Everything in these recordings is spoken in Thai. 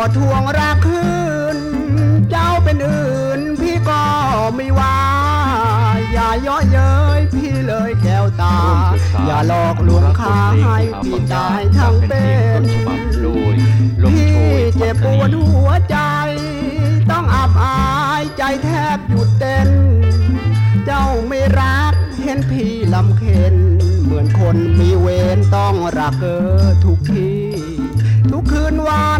อทวงรักคืน เจ้าเป็นอื่นพี่ก็ไม่ว่า อย่าเย่อเย้ยพี่เลยแก้วตา อย่าหลอกลวงข้าให้พี่ตายทั้งเป็นโดยลมพี่โชยเจ็บปวดหัวใจ ต้องอับอายใจแทบหยุดเต้น เจ้าไม่รักเห็นพี่ลำเค็นเหมือนคนมีเวรต้องรักเกอทุกที ทุกคืนวัน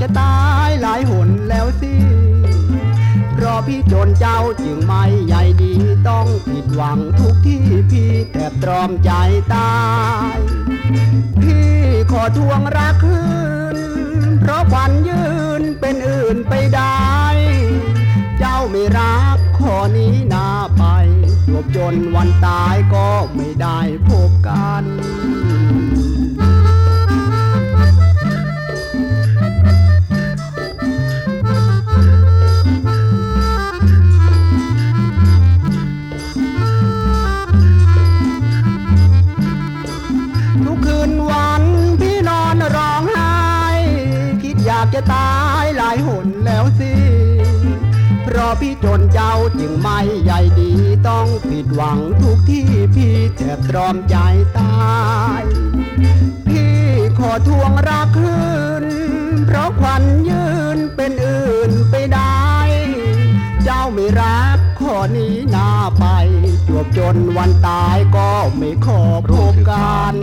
จะตายหลายหนแล้วสิ เพราะพี่จนเจ้าจึงไม่ใหญ่ดีต้องผิดหวังทุกที่พี่แทบตรอมใจตาย พี่ขอทวงรักคืน เพราะวันยืนเป็นอื่นไปได้ เจ้าไม่รักขอนี้นาไปจบจนวันตายก็ไม่ได้พบกัน จะตายหลายหนแล้วสิ เพราะพี่จนเจ้าจึงไม่ใหญ่ดีต้องผิดหวังทุกที่พี่แทบตรอมใจตาย พี่ขอทวงรักคืน เพราะควันยืนเป็นอื่นไปได้ เจ้าไม่รักขอนี้หน้าไปจวบจนวันตายก็ไม่ขอพบกัน